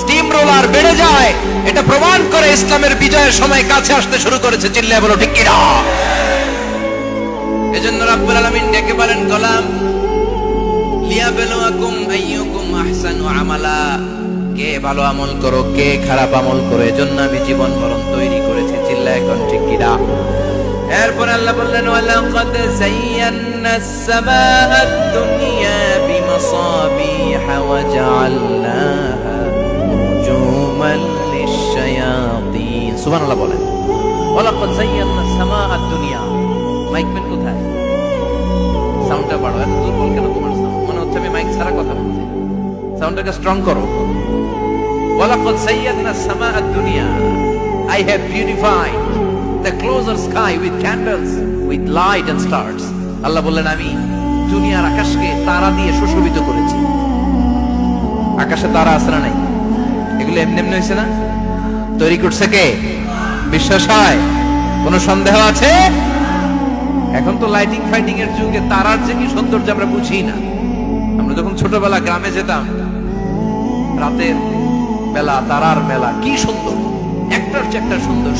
Steam roller বেড়ে যায়। এটা প্রমাণ করে ইসলামের বিজয়ের সময় কাছে আসতে শুরু করেছে, চিল্লায় বলো, ঠিক কিনা? এজন্য রাব্বুল আলমিন ডেকে বলেন, গোলাম লিয়াবেলুয়াকুম আইয়ুকুম আহসানু আমালা। কে ভালো আমল করো, কে খারাপ আমল করো, এজন্য আমি জীবন মরণ তৈরি করেছি। চিল্লা এখন, ঠিক কিনা? এরপর আল্লাহ বললেন, ওয়ালাকাদ দুনিয়া সুবহানাল্লাহ বলেন। দুনিয়া। আমি I have beautified the closer sky with candles, with light and stars. আল্লাহ বললেন, আমি দুনিয়ার আকাশকে তারা দিয়ে সুশোভিত করেছি। আকাশে তারা আছে না নাই? এগুলো এমনি এমনি হয়েছে না? তৈরি করছে কে? বিশ্বাস হয়? কোনো সন্দেহ আছে? এখন তো লাইটিং ফাইটিং এর যুগে তারার যে কি সৌন্দর্য আমরা বুঝি না। আমরা যখন ছোটবেলা গ্রামে যেতাম, রাতের মেলা, তারার মেলা, কি সুন্দর। একটার চেয়ে একটা সুন্দর